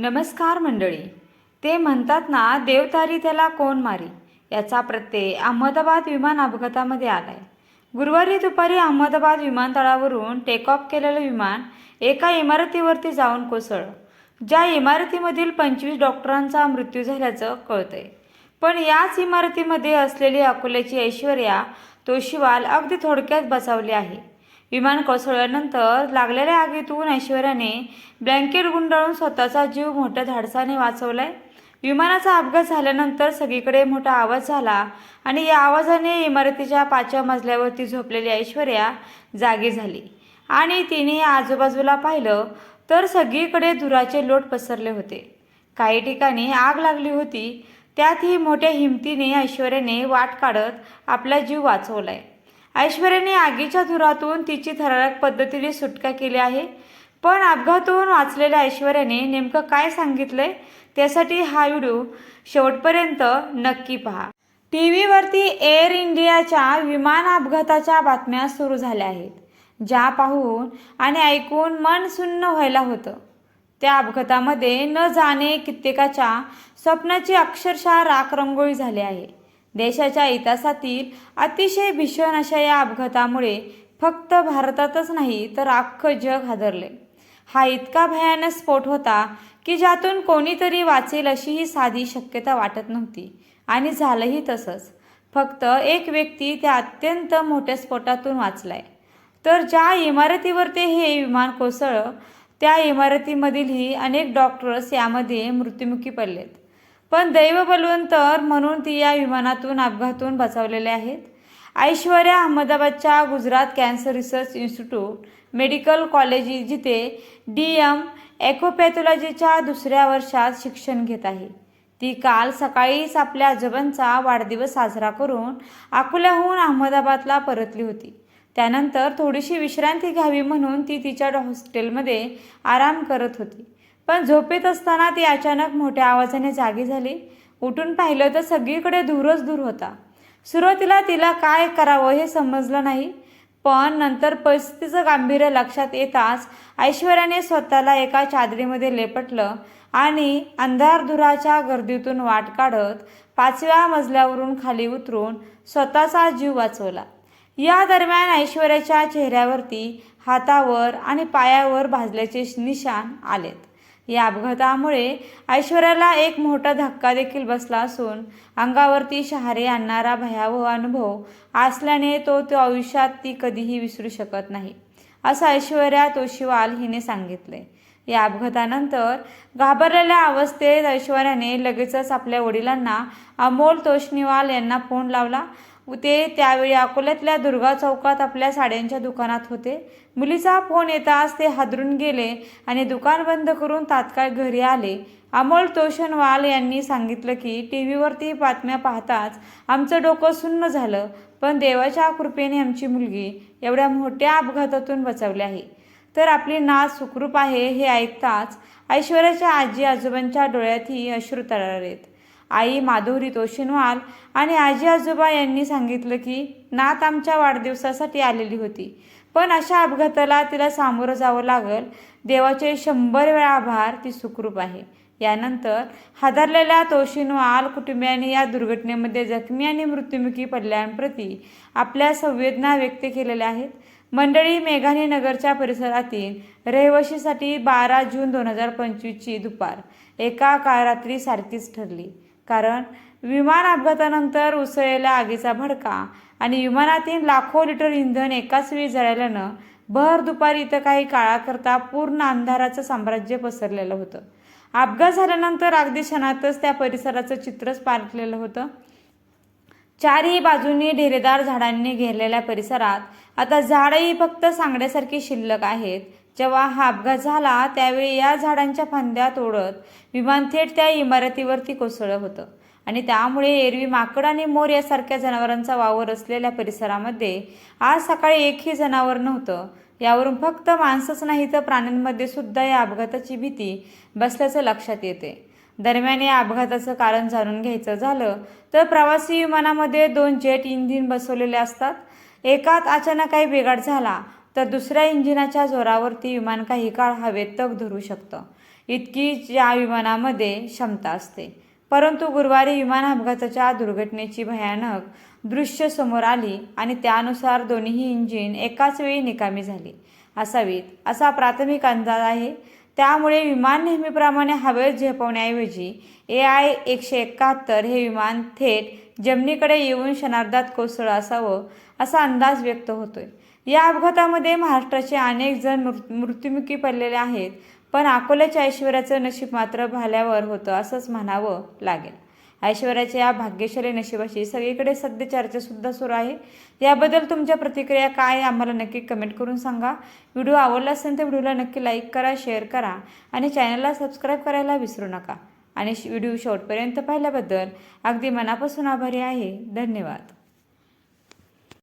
नमस्कार मंडळी. ते म्हणतात ना देवतारी त्याला कोण मारी? याचा प्रत्यय अहमदाबाद विमान अपघातामध्ये आलाय. गुरुवारी दुपारी अहमदाबाद विमानतळावरून टेक ऑफ केलेलं विमान एका इमारतीवरती जाऊन कोसळलं. ज्या इमारतीमधील पंचवीस डॉक्टरांचा मृत्यू झाल्याचं कळतंय. पण याच इमारतीमध्ये असलेली अकोल्याची ऐश्वर्या तोशिवाल अगदी थोडक्यात बचावली आहे. विमान कोसळल्यानंतर लागलेल्या आगीतून ऐश्वर्याने ब्लँकेट गुंडाळून स्वतःचा जीव मोठ्या धाडसाने वाचवलाय. विमानाचा अपघात झाल्यानंतर सगळीकडे मोठा आवाज झाला आणि या आवाजाने इमारतीच्या पाचव्या मजल्यावरती झोपलेली ऐश्वर्या जागी झाली. आणि तिने आजूबाजूला पाहिलं तर सगळीकडे धुराचे लोट पसरले होते. काही ठिकाणी आग लागली होती. त्यातही मोठ्या हिमतीने ऐश्वर्याने वाट काढत आपला जीव वाचवलाय. ऐश्वर्याने आगीच्या धुरातून तिची थरारक पद्धतीने सुटका केली आहे. पण अपघातून वाचलेल्या ऐश्वर्याने नेमकं काय सांगितलंय त्यासाठी हा व्हिडिओ शेवटपर्यंत नक्की पहा. टी व्हीवरती एअर इंडियाच्या विमान अपघाताच्या बातम्या सुरू झाल्या आहेत ज्या पाहून आणि ऐकून मन सुन्न व्हायला होतं. त्या अपघातामध्ये न जाणे कित्येकाच्या स्वप्नाची अक्षरशः राख रंगोळी झाली आहे. देशाच्या इतिहासातील अतिशय भीषण अशा या अपघातामुळे फक्त भारतातच नाही तर अख्खं जग हादरले. हा इतका भयानक स्फोट होता की ज्यातून कोणीतरी वाचेल अशी ही साधी शक्यता वाटत नव्हती. आणि झालंही तसंच. फक्त एक व्यक्ती त्या अत्यंत मोठ्या स्फोटातून वाचलाय. तर ज्या इमारतीवर ते हे विमान कोसळलं त्या इमारतीमधीलही अनेक डॉक्टर्स यामध्ये मृत्युमुखी पडलेत. पण दैव बलवंतर म्हणून ती या विमानातून अपघातून बचावलेले आहेत. Aishwarya अहमदाबादच्या Gujarat cancer research institute medical college जिथे डी एम ॲकोपॅथॉलॉजीच्या दुसऱ्या वर्षात शिक्षण घेत आहे. ती काल सकाळीच आपल्या आजोबांचा वाढदिवस साजरा करून अकोल्याहून अहमदाबादला परतली होती. त्यानंतर थोडीशी विश्रांती घ्यावी म्हणून ती तिच्या हॉस्टेलमध्ये आराम करत होती. पण झोपेत असताना ती अचानक मोठ्या आवाजाने जागी झाली. उठून पाहिलं तर सगळीकडे धूरच दूर होता. सुरुवातीला तिला काय करावं हे समजलं नाही पण नंतर परिस्थितीचं गांभीर्य लक्षात येताच ऐश्वर्याने स्वतःला एका चादरीमध्ये लेपटलं आणि अंधार धुराच्या गर्दीतून वाट काढत पाचव्या मजल्यावरून खाली उतरून स्वतःचा जीव वाचवला. या दरम्यान ऐश्वर्याच्या चेहऱ्यावरती हातावर आणि पायावर भाजल्याचे निशाण आलेत. या अपघातामुळे ऐश्वर्याला एक मोठा धक्का देखील बसला असून अंगावरती शहारे आणणारा भयावह अनुभव असल्याने तो तो आयुष्यात ती कधीही विसरू शकत नाही असं ऐश्वर्या तोशिवाल हिने सांगितले. या अपघातानंतर घाबरलेल्या अवस्थेत ऐश्वर्याने लगेचच आपल्या वडिलांना अमोल तोशनिवाल यांना फोन लावला ते त्यावेळी अकोल्यातल्या दुर्गा चौकात आपल्या साड्यांच्या दुकानात होते. मुलीचा फोन येताच ते हादरून गेले आणि दुकान बंद करून तात्काळ घरी आले. अमोल तोषणवाल यांनी सांगितलं की टी व्हीवरती बातम्या पाहताच आमचं डोकं सुन्न झालं पण देवाच्या कृपेने आमची मुलगी एवढ्या मोठ्या अपघातातून बचावली आहे. तर आपली नाच सुखरूप आहे हे ऐकताच ऐश्वर्याच्या आजी आजोबांच्या डोळ्यातही अश्रू तळालेत आई माधुरी तोशिनवाल आणि आजी आजोबा यांनी सांगितलं की नात आमच्या वाढदिवसासाठी आलेली होती. पण अशा अपघाताला तिला सामोरं जावं लागल. देवाचे शंभर वेळा आभार ती सुखरूप आहे. यानंतर हादरलेल्या तोशिनवाल कुटुंबियांनी या दुर्घटनेमध्ये जखमी आणि मृत्युमुखी पडल्याप्रती आपल्या संवेदना व्यक्त केलेल्या आहेत. मंडळी मेघानी नगरच्या परिसरातील रहिवाशीसाठी बारा जून दोन हजार पंचवीसची दुपार एका काळ रात्री सारखीच ठरली. कारण विमान अपघातानंतर उसळलेला आगीचा भडका आणि विमानातील लाखो लिटर इंधन एकाच वेळी जळाल्यानं भर दुपारी इथं काही काळाकरता पूर्ण अंधाराचं साम्राज्य पसरलेलं होतं. अपघात झाल्यानंतर अगदी क्षणातच त्या परिसराचं चित्रच पारखलेलं होतं. चारही बाजूंनी ढेरेदार झाडांनी घेरलेल्या परिसरात आता झाडंही फक्त सांगण्यासारखी शिल्लक आहेत जेव्हा हा अपघात झाला त्यावेळी या झाडांच्या फांद्या तोडत विमान थेट त्या इमारतीवरती कोसळलं होतं. आणि त्यामुळे एरवी माकड आणि मोर यासारख्या जनावरांचा वावर असलेल्या परिसरामध्ये आज सकाळी एकही जनावर नव्हतं. यावरून फक्त माणसंच नाही तर प्राण्यांमध्ये सुद्धा या अपघाताची भीती बसल्याचं लक्षात येते. दरम्यान या अपघाताचं कारण जाणून घ्यायचं झालं तर प्रवासी विमानामध्ये दोन जेट इंजिन बसवलेले असतात. एकात अचानक काही बिघाड झाला तर दुसऱ्या इंजिनाच्या जोरावरती विमान काही काळ हवेत तग धरू शकतं. इतकीच या विमानामध्ये क्षमता असते. परंतु गुरुवारी विमान अपघाताच्या दुर्घटनेची भयानक दृश्य समोर आली आणि त्यानुसार दोन्ही इंजिन एकाच वेळी निकामी झाली. असावीत असा प्राथमिक अंदाज आहे. त्यामुळे विमान नेहमीप्रमाणे हवेत झेपवण्याऐवजी ए आय एकशे एकाहत्तर हे विमान थेट जमिनीकडे येऊन क्षणार्धात कोसळं असावं असा अंदाज व्यक्त होतोय. या अपघातामध्ये महाराष्ट्राचे अनेक जण मृ- मृत्युमुखी पडलेले आहेत पण अकोल्याच्या ऐश्वर्याचं नशीब मात्र भाल्यावर होतं असंच म्हणावं लागेल. ऐश्वर्याच्या या भाग्यशाली नशिबाची सगळीकडे सध्या चर्चासुद्धा सुरू आहे. याबद्दल तुमच्या प्रतिक्रिया काय आम्हाला नक्की कमेंट करून सांगा. व्हिडिओ आवडला असेल तर व्हिडिओला नक्की लाईक करा शेअर करा आणि चॅनलला सबस्क्राईब करायला विसरू नका. आणि व्हिडिओ शेवटपर्यंत पाहिल्याबद्दल अगदी मनापासून आभारी आहे. धन्यवाद.